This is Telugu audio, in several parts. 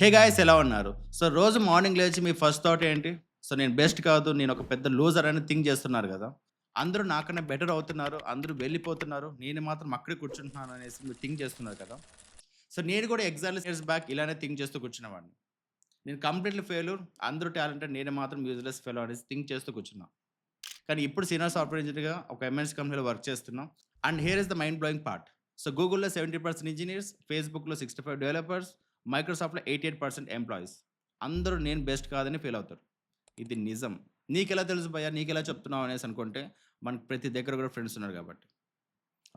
హే గాయస్ ఎలా ఉన్నారు? సో రోజు మార్నింగ్ లేచి మీ ఫస్ట్ థాట్ ఏంటి? సో నేను బెస్ట్ కాదు నేను ఒక పెద్ద లూజర్ అని థింక్ చేస్తున్నారు కదా. అందరూ నాకన్నా బెటర్ అవుతున్నారు అందరూ వెళ్ళిపోతున్నారు నేను మాత్రం అక్కడే కూర్చుంటున్నాను అనేసి మీరు థింక్ చేస్తున్నారు కదా. సో నేను కూడా ఎగ్జాక్ట్లీ ఇయర్స్ బ్యాక్ ఇలానే థింక్ చేస్తూ కూర్చున్నవాడిని నేను కంప్లీట్లీ ఫెయిల్యూర్ అందరూ టాలెంటెడ్ నేను మాత్రం యూజ్లెస్ ఫెయిల్ అనేసి థింక్ చేస్తూ కూర్చున్నా. కానీ ఇప్పుడు సీనియర్ సాఫ్ట్వేర్ ఇంజనీర్గా ఒక ఎంఎన్స్ కంపెనీలో వర్క్ చేస్తున్నాం. And here is the mind blowing part so గూగుల్లో సెవెంటీ పర్సెంట్ ఇంజనీర్స్ ఫేస్బుక్లో సిక్స్టీ ఫైవ్ డెవలపర్స్ మైక్రోసాఫ్ట్లో ఎయిటీ ఎయిట్ పర్సెంట్ ఎంప్లాయీస్ అందరూ నేను బెస్ట్ కాదని ఫీల్ అవుతారు. ఇది నిజం. నీకెలా తెలుసు భయ్యా? నీకెలా చెప్తున్నావు అనేసి అనుకుంటే మనకు ప్రతి దగ్గర కూడా ఫ్రెండ్స్ ఉన్నారు కాబట్టి.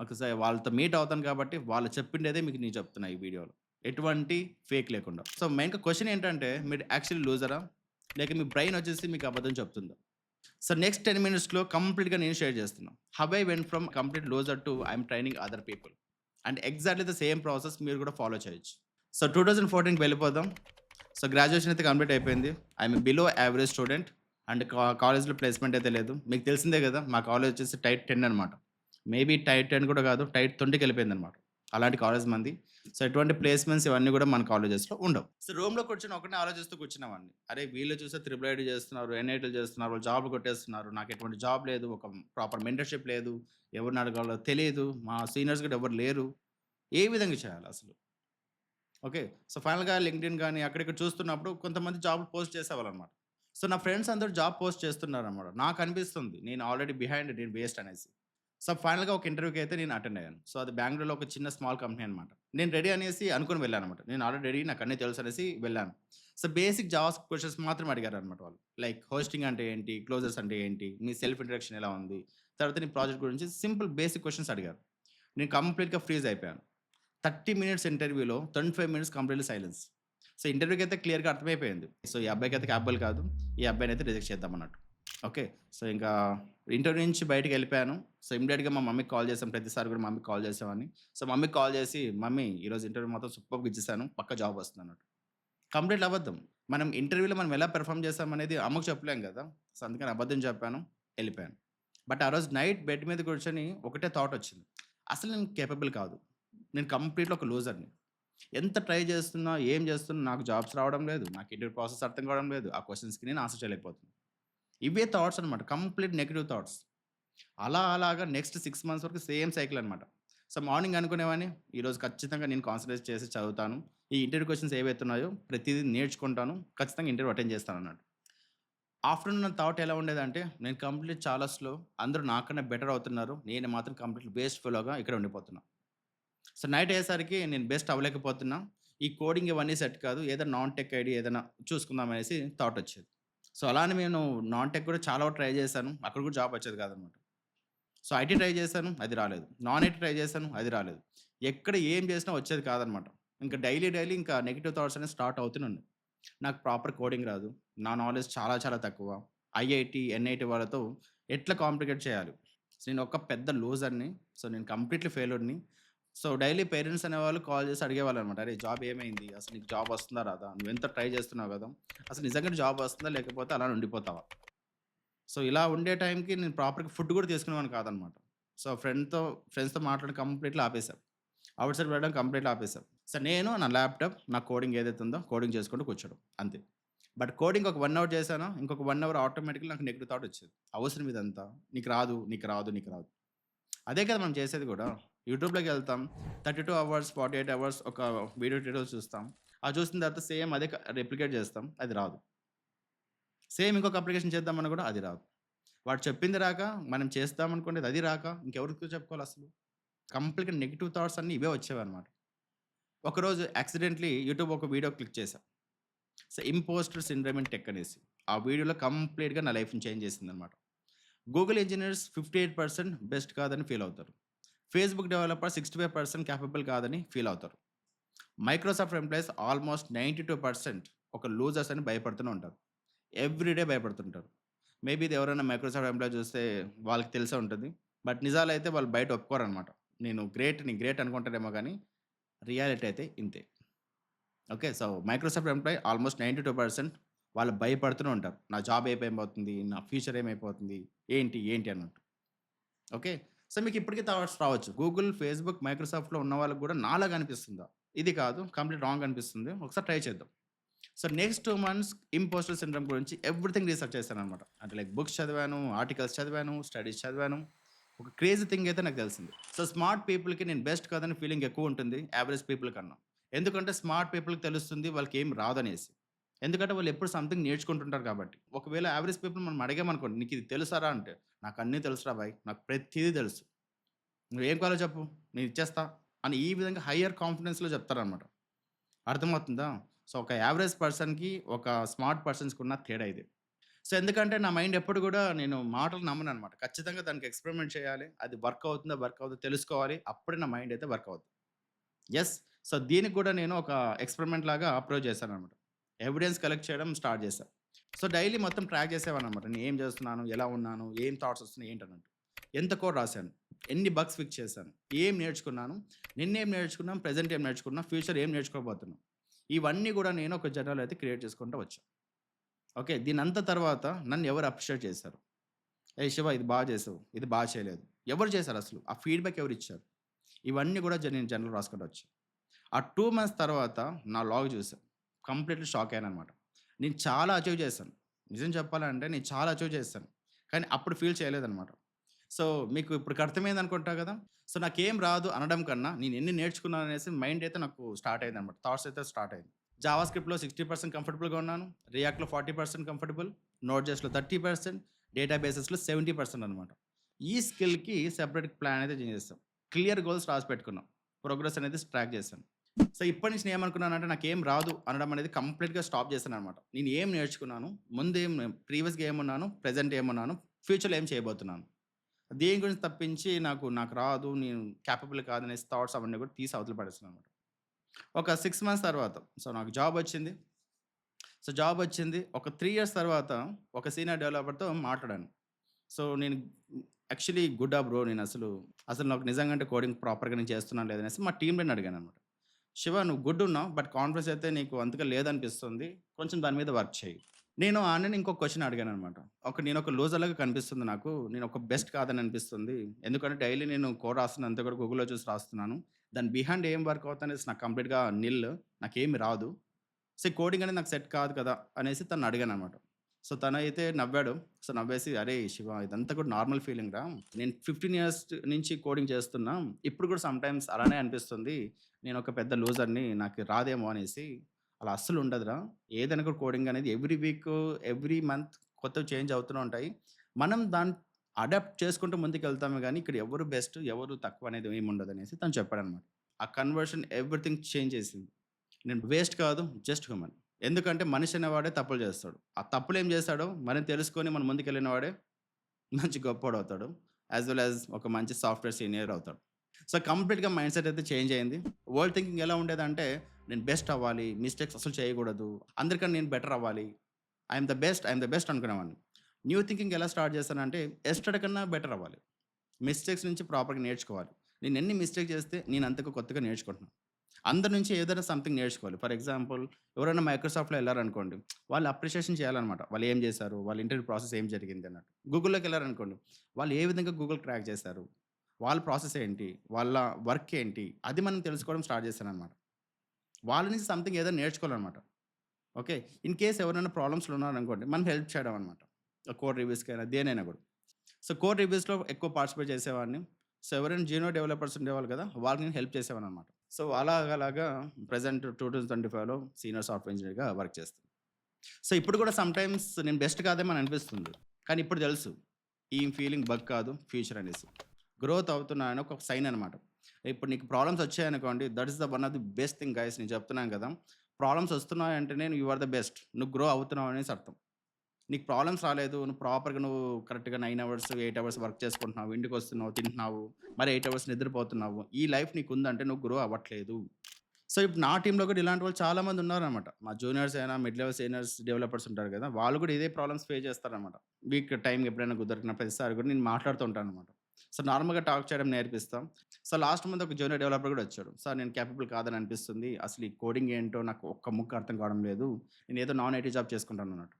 ఒకసారి వాళ్ళతో మీట్ అవుతాను కాబట్టి వాళ్ళు చెప్పిండేదే మీకు నేను చెప్తున్నా ఈ వీడియోలో ఎటువంటి ఫేక్ లేకుండా. సో మెయిన్గా క్వశ్చన్ ఏంటంటే మీరు యాక్చువల్లీ లూజరా లేక మీ బ్రెయిన్ వచ్చేసి మీకు అబద్ధం చెప్తుందా? సో నెక్స్ట్ టెన్ మినిట్స్లో కంప్లీట్గా నేను షేర్ చేస్తున్నాను how I went from complete loser to I'm training other people and exactly the same process మీరు కూడా ఫాలో చేయొచ్చు. సో టూ థౌజండ్ ఫోర్టీన్కి వెళ్ళిపోదాం. సో గ్రాడ్యుయేషన్ అయితే కంప్లీట్ అయిపోయింది. I'm below average student and కాలేజ్లో ప్లేస్మెంట్ అయితే లేదు. మీకు తెలిసిందే కదా మా కాలేజ్ వచ్చేసి టైట్ టెన్ అనమాట మేబీ టైట్ టెన్ కూడా కాదు టైట్ ట్వంటీకి వెళ్ళిపోయింది అనమాట అలాంటి కాలేజ్ మంది. సో ఎటువంటి ప్లేస్మెంట్స్ ఇవన్నీ కూడా మన కాలేజెస్లో ఉండవు. సో రూమ్లో కూర్చొని ఒకటే ఆలోచిస్తూ కూర్చున్నామండి. అరే వీళ్ళు చూస్తే త్రిబుల్ ఐడి చేస్తున్నారు ఎన్ఐటీలు చేస్తున్నారు వాళ్ళు జాబ్లు కొట్టేస్తున్నారు. నాకు ఎటువంటి జాబ్ లేదు ఒక ప్రాపర్ మెంటర్షిప్ లేదు. ఎవరిని అడగాలో తెలియదు మా సీనియర్స్ కూడా ఎవరు లేరు. ఏ విధంగా చేయాలి అసలు? ఓకే. సో ఫైనల్గా లింక్డ్ఇన్ కానీ అక్కడిక్కడ చూస్తున్నప్పుడు కొంతమంది జాబ్ పోస్ట్ చేసేవాళ్ళనమాట. సో నా ఫ్రెండ్స్ అందరూ జాబ్ పోస్ట్ చేస్తున్నారు అనమాట నాకు అనిపిస్తుంది నేను ఆల్రెడీ బిహైండ్ నేను వేస్ట్ అనేసి. సో ఫైనల్గా ఒక ఇంటర్వ్యూకి అయితే నేను అటెండ్ అయ్యాను. సో అది బెంగళూరులో ఒక చిన్న స్మాల్ కంపెనీ అనమాట. నేను రెడీ అనేసి అనుకుని వెళ్ళాను అనమాట నేను ఆల్రెడీ రెడీ నాకు అన్నీ తెలుసు అనేసి వెళ్ళాను. సో బేసిక్ జావాస్ క్వశ్చన్స్ మాత్రం అడిగారు అనమాట వాళ్ళు. లైక్ హోస్టింగ్ అంటే ఏంటి? క్లోజర్స్ అంటే ఏంటి? మీ సెల్ఫ్ ఇంట్రడక్షన్ ఎలా ఉంది? తర్వాత నీ ప్రాజెక్ట్ గురించి సింపుల్ బేసిక్ క్వశ్చన్స్ అడిగారు. నేను కంప్లీట్గా ఫ్రీజ్ అయిపోయాను. థర్టీ మినిట్స్ ఇంటర్వ్యూలో twenty five minutes completely silence. So ఇంటర్వ్యూకి అయితే క్లియర్గా అర్థమైపోయింది. సో ఈ అబ్బాయికి అయితే క్యాబుల్ కాదు. ఈ అబ్బాయిని అయితే రిజెక్ట్ చేద్దాం అన్నట్టు. ఓకే? సో ఇంకా ఇంటర్వ్యూ నుంచి బయటకు వెళ్ళిపోయాను. సో ఇమీడియట్గా మా మమ్మీకి కాల్ చేసాం ప్రతిసారి కూడా మమ్మీకి కాల్ చేసామని సో మమ్మీకి కాల్ చేసి మమ్మీ ఈరోజు ఇంటర్వ్యూ మొత్తం సూపర్గా ఇచ్చేసాను. పక్క జాబ్ వస్తుంది అన్నట్టు. కంప్లీట్ అబద్ధం. మనం ఇంటర్వ్యూలో మనం ఎలా పెర్ఫామ్ చేస్తామనేది అమ్మకు చెప్పలేం కదా. సో అందుకని అబద్ధం చెప్పాను వెళ్ళిపోయాను. బట్ ఆ రోజు నైట్ బెడ్ మీద కూర్చొని ఒకటే థాట్ వచ్చింది. అసలు నేను కేపబుల్ కాదు. నేను కంప్లీట్గా ఒక లూజర్ని. ఎంత ట్రై చేస్తున్నా ఏం చేస్తున్నా నాకు జాబ్స్ రావడం లేదు నాకు ఇంటర్వ్యూ ప్రాసెస్ అర్థం కావడం లేదు ఆ క్వశ్చన్స్కి నేను ఆన్సర్ చేయలేకపోతున్నాను ఇవే థాట్స్ అనమాట కంప్లీట్ నెగిటివ్ థాట్స్. అలా అలాగా నెక్స్ట్ సిక్స్ మంత్స్ వరకు సేమ్ సైకిల్ అనమాట సో మార్నింగ్ అనుకునేవాని ఈరోజు ఖచ్చితంగా నేను కాన్సన్ట్రేట్ చేసి చదువుతాను. ఈ ఇంటర్వ్యూ క్వశ్చన్స్ ఏవైతున్నాయో ప్రతిదీ నేర్చుకుంటాను ఖచ్చితంగా ఇంటర్వ్యూ అటెండ్ చేస్తాను అన్నట్టు ఆఫ్టర్నూన్ థాట్ ఎలా ఉండేదంటే నేను కంప్లీట్ చాలా స్లో అందరూ నాకన్నా బెటర్ అవుతున్నారు నేను మాత్రం కంప్లీట్ వేస్ట్ ఫెలోగా ఇక్కడ ఉండిపోతున్నాను సో నైట్ అయ్యేసరికి నేను బెస్ట్ అవ్వలేకపోతున్నా. ఈ కోడింగ్ ఇవన్నీ సెట్ కాదు. ఏదైనా నాన్ టెక్ ఐడి ఏదైనా చూసుకుందాం అనేసి థాట్ వచ్చేది. సో అలానే నేను నాన్ టెక్ కూడా చాలా ట్రై చేశాను. అక్కడ కూడా జాబ్ వచ్చేది కాదనమాట. సో ఐటీ ట్రై చేశాను అది రాలేదు. నాన్ ఐటీ ట్రై చేశాను అది రాలేదు. ఎక్కడ ఏం చేసినా వచ్చేది కాదనమాట. ఇంకా డైలీ డైలీ ఇంకా నెగిటివ్ థాట్స్ అనేవి స్టార్ట్ అవుతున్నాను నాకు ప్రాపర్ కోడింగ్ రాదు. నా నాలెడ్జ్ చాలా చాలా తక్కువ. ఐఐటి ఎన్ఐటి వాళ్ళతో ఎట్లా కాంప్లికేట్ చేయాలి? నేను ఒక పెద్ద లూజర్ని సో నేను కంప్లీట్లీ ఫెయిల్యూర్ని సో డైలీ పేరెంట్స్ అనేవాళ్ళు కాల్ చేసి అడిగేవాళ్ళు అనమాట అరే జాబ్ ఏమైంది? అసలు నీకు జాబ్ వస్తుందా రాదా? నువ్వు ఎంత ట్రై చేస్తున్నావు కదా? అసలు నిజంగా జాబ్ వస్తుందా? లేకపోతే అలా ఉండిపోతావా? సో ఇలా ఉండే టైంకి నేను ప్రాపర్గా ఫుడ్ కూడా తీసుకునేవాను కాదనమాట. సో ఫ్రెండ్తో ఫ్రెండ్స్తో మాట్లాడి కంప్లీట్లీ ఆపేశాం. అవుట్ సైడ్ వెళ్ళడం కంప్లీట్లీ ఆపేశాం. సో నేను నా ల్యాప్టాప్ నా కోడింగ్ ఏదైతే ఉందో కోడింగ్ చేసుకుంటూ కూర్చోడం అంతే. బట్ కోడింగ్ ఒక వన్ అవర్ చేశాను. ఇంకొక వన్ అవర్ ఆటోమేటిక్గా నాకు నెగిటివ్ థాట్ వచ్చేది. అవసరం ఇదంతా. నీకు రాదు నీకు రాదు నీకు రాదు. అదే కదా మనం చేసేది కూడా. యూట్యూబ్లోకి వెళ్తాం. Thirty two hours forty eight hours ఒక వీడియో ట్యూటోరియల్ చూస్తాం. అది చూసిన తర్వాత సేమ్ అదే రెప్లికేట్ చేస్తాం. అది రాదు. సేమ్ ఇంకొక అప్లికేషన్ చేద్దామని కూడా అది రాదు. వాడు చెప్పింది రాక మనం చేస్తామనుకోండి అది రాక ఇంకెవరికి చెప్పుకోవాలి అసలు? కంప్లీట్గా నెగిటివ్ థాట్స్ అన్నీ ఇవే వచ్చేవి అనమాట ఒకరోజు యాక్సిడెంట్లీ యూట్యూబ్ ఒక వీడియో క్లిక్ చేశాను so imposter syndrome in tech అనేసి. ఆ వీడియోలో కంప్లీట్గా నా లైఫ్ని చేంజ్ చేసింది అనమాట Google engineers fifty eight percent best కాదని ఫీల్ అవుతారు. Facebook developer sixty five percent capable కాదని ఫీల్ అవుతారు. Microsoft employees almost ninety two percent ఒక లూజర్స్ అని భయపడుతూనే ఉంటారు. ఎవ్రీడే భయపడుతుంటారు. మేబీ ఇది ఎవరైనా మైక్రోసాఫ్ట్ ఎంప్లాయీ చూస్తే వాళ్ళకి తెలిసే ఉంటుంది. బట్ నిజాలు అయితే వాళ్ళు బయట ఒప్పుకోరనమాట నేను గ్రేట్ నీ గ్రేట్ అనుకుంటారేమో కానీ రియాలిటీ అయితే ఇంతే. Okay so Microsoft employee almost ninety two percent వాళ్ళు భయపడుతూనే ఉంటారు. నా జాబ్ ఏమైపోతుంది నా ఫ్యూచర్ ఏమైపోతుంది ఏంటి ఏంటి అన్నట్టు ఓకే? సో మీకు ఇప్పటికీ థాట్స్ రావచ్చు. గూగుల్ ఫేస్బుక్ మైక్రోసాఫ్ట్లో ఉన్న వాళ్ళకి కూడా నాలాగా అనిపిస్తుందా? ఇది కాదు కంప్లీట్ రాంగ్ అనిపిస్తుంది. ఒకసారి ట్రై చేద్దాం. So next two months imposter syndrome గురించి ఎవ్రీథింగ్ రీసెర్చ్ చేశాను అనమాట అంటే లైక్ బుక్స్ చదివాను ఆర్టికల్స్ చదివాను స్టడీస్ చదివాను. ఒక క్రేజీ థింగ్ అయితే నాకు తెలిసింది. సో స్మార్ట్ పీపుల్కి నేను బెస్ట్ కాదని ఫీలింగ్ ఎక్కువ ఉంటుంది యావరేజ్ పీపుల్ కన్నా. ఎందుకంటే స్మార్ట్ పీపుల్కి తెలుస్తుంది వాళ్ళకి ఏం రాదనేసి. ఎందుకంటే వాళ్ళు ఎప్పుడు సంథింగ్ నేర్చుకుంటుంటారు కాబట్టి. ఒకవేళ యావరేజ్ పీపుల్ మనం అడిగామనుకోండి నీకు ఇది తెలుసారా? అంటే నాకు అన్నీ తెలుసురా బాయ్ నాకు ప్రతిదీ తెలుసు. నువ్వు ఏం కావాలో చెప్పు నేను ఇచ్చేస్తా అని ఈ విధంగా హయ్యర్ కాన్ఫిడెన్స్లో చెప్తారనమాట అర్థమవుతుందా? సో ఒక యావరేజ్ పర్సన్కి ఒక స్మార్ట్ పర్సన్స్కి ఉన్న తేడా ఇది. సో ఎందుకంటే నా మైండ్ ఎప్పుడు కూడా నేను మాటలు నమ్మను అనమాట ఖచ్చితంగా దానికి ఎక్స్పెరిమెంట్ చేయాలి. అది వర్క్ అవుతుందో వర్క్ అవుతుందో తెలుసుకోవాలి. అప్పుడే నా మైండ్ అయితే వర్క్ అవుతుంది ఎస్ సో దీనికి కూడా నేను ఒక ఎక్స్పెరిమెంట్ లాగా అప్రోచ్ చేశాను అనమాట ఎవిడెన్స్ కలెక్ట్ చేయడం స్టార్ట్ చేశాను సో డైలీ మొత్తం ట్రాక్ చేసేవాను అనమాట నేను ఏం చేస్తున్నాను ఎలా ఉన్నాను ఏం థాట్స్ వస్తున్నాయి ఏంటన్నట్టు. ఎంత కోడ్ రాశాను ఎన్ని బగ్స్ ఫిక్స్ చేశాను ఏం నేర్చుకున్నాను నిన్నేం నేర్చుకున్నాం ప్రజెంట్ ఏం నేర్చుకున్నాం ఫ్యూచర్ ఏం నేర్చుకోబోతున్నాం. ఇవన్నీ కూడా నేను ఒక జర్నల్ అయితే క్రియేట్ చేసుకుంటూ వచ్చాను ఓకే దీని అంత తర్వాత నన్ను ఎవరు అప్రిషియేట్ చేశారు? ఏ శివ ఇది బాగా చేసావు ఇది బాగా చేయలేదు. ఎవరు చేశారు అసలు? ఆ ఫీడ్బ్యాక్ ఎవరు ఇచ్చారు? ఇవన్నీ కూడా నేను జనరల్ రాసుకుంటూ వచ్చాను ఆ టూ మంత్స్ తర్వాత నా లాగ్ చూసాను కంప్లీట్లీ షాక్ అయ్యాను అనమాట నేను చాలా అచీవ్ చేశాను. నిజం చెప్పాలంటే నేను చాలా అచీవ్ చేశాను. కానీ అప్పుడు ఫీల్ చేయలేదన్నమాట సో మీకు ఇప్పుడు అర్థమైంది అనుకుంటా కదా? సో నాకేం రాదు అనడం కన్నా నేను ఎన్ని నేర్చుకున్నాను అనేసి మైండ్ అయితే నాకు స్టార్ట్ అయింది అనమాట థాట్స్ అయితే స్టార్ట్ అయింది. జావా స్క్రిప్ట్లో సిక్స్టీ పర్సెంట్ కంఫర్టబుల్గా ఉన్నాను. రియాక్ట్లో ఫార్టీ పర్సెంట్ కంఫర్టబుల్. నోట్ జస్ట్లో థర్టీ పర్సెంట్. డేటా బేసెస్లో సెవెంటీ పర్సెంట్ అనమాట. ఈ స్కిల్కి సెపరేట్ ప్లాన్ అయితే చేస్తాం క్లియర్ గోల్స్ రాసి పెట్టుకున్నాం. ప్రోగ్రెస్ అనేది ట్రాక్ చేశాను. సో ఇప్పటి నుంచి నేను ఏమనుకున్నానంటే నాకు ఏం రాదు అనడం అనేది కంప్లీట్గా స్టాప్ చేశాను అనమాట నేను ఏం నేర్చుకున్నాను ముందు ఏం ప్రీవియస్గా ఏమున్నాను ప్రజెంట్ ఏమున్నాను ఫ్యూచర్లో ఏం చేయబోతున్నాను. దేని గురించి తప్పించి నాకు నాకు రాదు నేను క్యాపబుల్ కాదనే థాట్స్ అవన్నీ కూడా తీసి అవతల పడేస్తున్నాను అనమాట ఒక సిక్స్ మంత్స్ తర్వాత సో నాకు జాబ్ వచ్చింది. సో జాబ్ వచ్చింది. ఒక త్రీ ఇయర్స్ తర్వాత ఒక సీనియర్ డెవలపర్తో మాట్లాడాను. సో నేను యాక్చువల్లీ గుడ్ ఆ బ్రో నేను అసలు అసలు నాకు నిజంగా అంటే కోడింగ్ ప్రాపర్గా నేను చేస్తున్నాను లేదనేసి మా టీంలో అడిగాను అనమాట శివ నువ్వు గుడ్ ఉన్నావు బట్ కాన్ఫిడెన్స్ అయితే నీకు అంతగా లేదనిపిస్తుంది. కొంచెం దాని మీద వర్క్ చేయి నేను ఆన్లైన్ ఇంకో క్వశ్చన్ అడిగాను అనమాట ఒక నేను ఒక లూజర్లాగా కనిపిస్తుంది నాకు. నేను ఒక బెస్ట్ కాదని అనిపిస్తుంది. ఎందుకంటే డైలీ నేను కోడ్ రాస్తున్నా అంతా కూడా గూగుల్లో చూసి రాస్తున్నాను. దాని బిహైండ్ ఏం వర్క్ అవుతుంది నాకు కంప్లీట్గా నిల్ నాకేమి రాదు. సో కోడింగ్ అనేది నాకు సెట్ కాదు కదా అనేసి తను అడిగాను అనమాట సో తను అయితే నవ్వాడు. సో నవ్వేసి అరే శివ ఇదంతా కూడా నార్మల్ ఫీలింగ్ రా. నేను ఫిఫ్టీన్ ఇయర్స్ నుంచి కోడింగ్ చేస్తున్నా. ఇప్పుడు కూడా సమ్ టైమ్స్ అలానే అనిపిస్తుంది. నేను ఒక పెద్ద లూజర్ని నాకు రాదేమో అనేసి. అలా అస్సలు ఉండదురా ఏదైనా కూడా కోడింగ్ అనేది ఎవ్రీ వీక్ ఎవ్రీ మంత్ కొత్త చేంజ్ అవుతూనే ఉంటాయి. మనం దాన్ని అడాప్ట్ చేసుకుంటూ ముందుకు వెళ్తాము కానీ ఇక్కడ ఎవరు బెస్ట్ ఎవరు తక్కువ అనేది ఏమి ఉండదు అనేసి తను చెప్పాడనమాట ఆ కన్వర్షన్ ఎవ్రీథింగ్ చేంజ్ చేసింది. నేను వేస్ట్ కాదు జస్ట్ హ్యూమన్. ఎందుకంటే మనిషి అనేవాడే తప్పులు చేస్తాడు. ఆ తప్పులు ఏం చేస్తాడో మనం తెలుసుకొని మనం ముందుకెళ్ళిన వాడే మంచి గొప్పవాడు అవుతాడు. యాజ్ వెల్ యాజ్ ఒక మంచి సాఫ్ట్వేర్ సీనియర్ అవుతాడు. సో కంప్లీట్గా మైండ్ సెట్ అయితే చేంజ్ అయింది. వరల్డ్ థింకింగ్ ఎలా ఉండేదంటే నేను బెస్ట్ అవ్వాలి మిస్టేక్స్ అసలు చేయకూడదు అందరికన్నా నేను బెటర్ అవ్వాలి I'm the best I'm the best అనుకునేవాడిని. న్యూ థింకింగ్ ఎలా స్టార్ట్ చేస్తానంటే ఎస్టర్డే కన్నా బెటర్ అవ్వాలి. మిస్టేక్స్ నుంచి ప్రాపర్గా నేర్చుకోవాలి. నేను ఎన్ని మిస్టేక్ చేస్తే నేను అంతకు కొత్తగా నేర్చుకుంటున్నాను. అందరి నుంచి ఏదైనా సంథింగ్ నేర్చుకోవాలి. ఫర్ ఎగ్జాంపుల్ ఎవరైనా మైక్రోసాఫ్ట్లో వెళ్ళారనుకోండి వాళ్ళు అప్రిషియేషన్ చేయాలన్నమాట. వాళ్ళు ఏం చేశారు? వాళ్ళ ఇంటర్వ్యూ ప్రాసెస్ ఏం జరిగింది అన్నట్టు. గూగుల్లోకి వెళ్ళారనుకోండి వాళ్ళు ఏ విధంగా గూగుల్ క్రాక్ చేశారు? వాళ్ళ ప్రాసెస్ ఏంటి? వాళ్ళ వర్క్ ఏంటి? అది మనం తెలుసుకోవడం స్టార్ట్ చేశాను అనమాట వాళ్ళ నుంచి సంథింగ్ ఏదైనా నేర్చుకోవాలన్నమాట. ఓకే? ఇన్ కేస్ ఎవరైనా ప్రాబ్లమ్స్లో ఉన్నారనుకోండి మనం హెల్ప్ చేయడం అనమాట కోడ్ రివ్యూస్కి అయినా దేనైనా కూడా. సో కోడ్ రివ్యూస్లో ఎక్కువ పార్టిసిపేట్ చేసేవాడిని. సో ఎవరైనా జీనో డెవలపర్స్ ఉండేవాళ్ళు కదా వాళ్ళని హెల్ప్ చేసేవాడిని అనమాట సో అలాగా అలాగా ప్రజెంట్ టూ థౌజండ్ ట్వంటీ ఫైవ్లో సీనియర్ సాఫ్ట్వేర్ ఇంజనీర్గా వర్క్ చేస్తాను సో ఇప్పుడు కూడా సమ్టైమ్స్ నేను బెస్ట్ కాదేమో అని అనిపిస్తుంది. కానీ ఇప్పుడు తెలుసు. ఈ ఫీలింగ్ బగ్ కాదు. ఫ్యూచర్ అనేసి. గ్రోత్ అవుతున్నా అని ఒక సైన్ అనమాట ఇప్పుడు నీకు problems వచ్చాయనుకోండి that is the one of the best thing guys నేను చెప్తున్నాను కదా. ప్రాబ్లమ్స్ వస్తున్నాయంటే నేను యు ఆర్ ద బెస్ట్. నువ్వు గ్రో అవుతున్నావు అనేసి అర్థం. నీకు ప్రాబ్లమ్స్ రాలేదు నువ్వు ప్రాపర్గా నువ్వు కరెక్ట్గా nine hours eight hours work చేసుకుంటున్నావు ఇంటికి వస్తున్నావు తింటున్నావు మరి ఎయిట్ అవర్స్ నిద్రపోతున్నావు ఈ లైఫ్ నీకు ఉందంటే నువ్వు గ్రో అవ్వట్లేదు. సో ఇప్పుడు నా టీంలో కూడా ఇలాంటి వాళ్ళు చాలామంది ఉన్నారనమాట మా జూనియర్స్ అయినా మిడ్ లెవెల్ సీనియర్స్ డెవలపర్స్ ఉంటారు కదా వాళ్ళు కూడా ఇదే ప్రాబ్లమ్స్ ఫేస్ చేస్తారనమాట వీక్ టైం ఎప్పుడైనా కుదరకున్న ప్రతిసారి కూడా నేను మాట్లాడుతూ ఉంటాను అనమాట సో నార్మల్గా టాక్ చేయడం నేర్పిస్తాం. సో లాస్ట్ మంత్ ఒక జూనియర్ డెవలపర్ కూడా వచ్చాడు. సార్ నేను క్యాపబుల్ కాదని అనిపిస్తుంది. అసలు ఈ కోడింగ్ ఏంటో నాకు ఒక్క ముక్క అర్థం కావడం లేదు. నేను ఏదో నాన్ ఐటీ జాబ్ చేసుకుంటాను అన్నట్టు.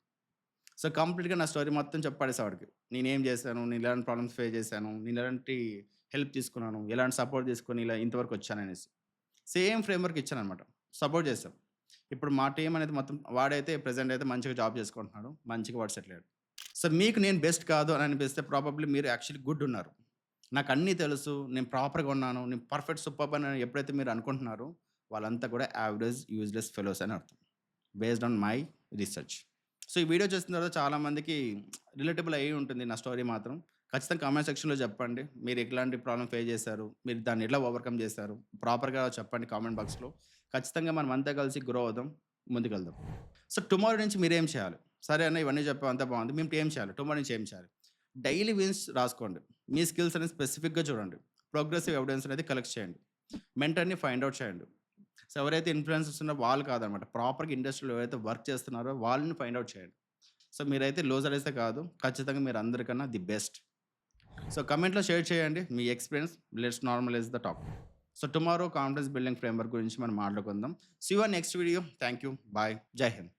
సో కంప్లీట్గా నా స్టోరీ మొత్తం చెప్పాడేసి వాడికి నేను ఏం చేశాను నేను ఎలాంటి ప్రాబ్లమ్స్ ఫేస్ చేశాను నేను ఎలాంటి హెల్ప్ తీసుకున్నాను ఎలాంటి సపోర్ట్ తీసుకొని ఇలా ఇంతవరకు వచ్చాననేసి సేమ్ ఫ్రేమ్వర్క్ ఇచ్చాను అనమాట సపోర్ట్ చేశాం. ఇప్పుడు మా టీం అనేది మొత్తం వాడైతే ప్రజెంట్ అయితే మంచిగా జాబ్ చేసుకుంటున్నాడు మంచిగా వాడు సెటిల్ అయ్యాడు. సో మీకు నేను బెస్ట్ కాదు అని అనిపిస్తే ప్రాబబ్లీ మీరు యాక్చువల్లీ గుడ్ ఉన్నారు. నాకు అన్నీ తెలుసు నేను ప్రాపర్గా ఉన్నాను నేను పర్ఫెక్ట్ సూపర్ అని ఎప్పుడైతే మీరు అనుకుంటున్నారో వాళ్ళంతా కూడా యావరేజ్ యూజ్లెస్ ఫెలోస్ అని అర్థం. Based on my research. So ఈ వీడియో చూసిన తర్వాత చాలామందికి రిలేటబుల్ అయ్యి ఉంటుంది నా స్టోరీ మాత్రం. ఖచ్చితంగా కామెంట్ సెక్షన్లో చెప్పండి. మీరు ఎట్లాంటి ప్రాబ్లం ఫేస్ చేశారు? మీరు దాన్ని ఎట్లా ఓవర్కమ్ చేశారు? ప్రాపర్గా చెప్పండి కామెంట్ బాక్స్లో. ఖచ్చితంగా మనం అంతా కలిసి గ్రో అవుదాం ముందుకెళ్దాం. సో టుమారో నుంచి మీరేం చేయాలి? సరే అన్న ఇవన్నీ చెప్పాం అంతా బాగుంది. మేము ఏం చేయాలి? టుమారో నుంచి ఏం చేయాలి? డైలీ విన్స్ రాసుకోండి. మీ స్కిల్స్ అనేది స్పెసిఫిక్గా చూడండి. ప్రోగ్రెసివ్ ఎవిడెన్స్ అనేది కలెక్ట్ చేయండి. మెంటర్ని ఫైండ్ అవుట్ చేయండి. సో ఎవరైతే ఇన్ఫ్లుయెన్సర్స్ ఉన్నారో వాళ్ళు కాదనమాట. ప్రాపర్గా ఇండస్ట్రీలో ఎవరైతే వర్క్ చేస్తున్నారో వాళ్ళని ఫైండ్ అవుట్ చేయండి. సో మీరైతే లోజర్ అయితే కాదు. ఖచ్చితంగా మీరు అందరికన్నా ది బెస్ట్. సో కమెంట్లో షేర్ చేయండి మీ experience. Let's normalise the top so tomorrow confidence building framework గురించి మనం మాట్లాడుకుందాం. See ya next video. Thank you bye. జై హింద్.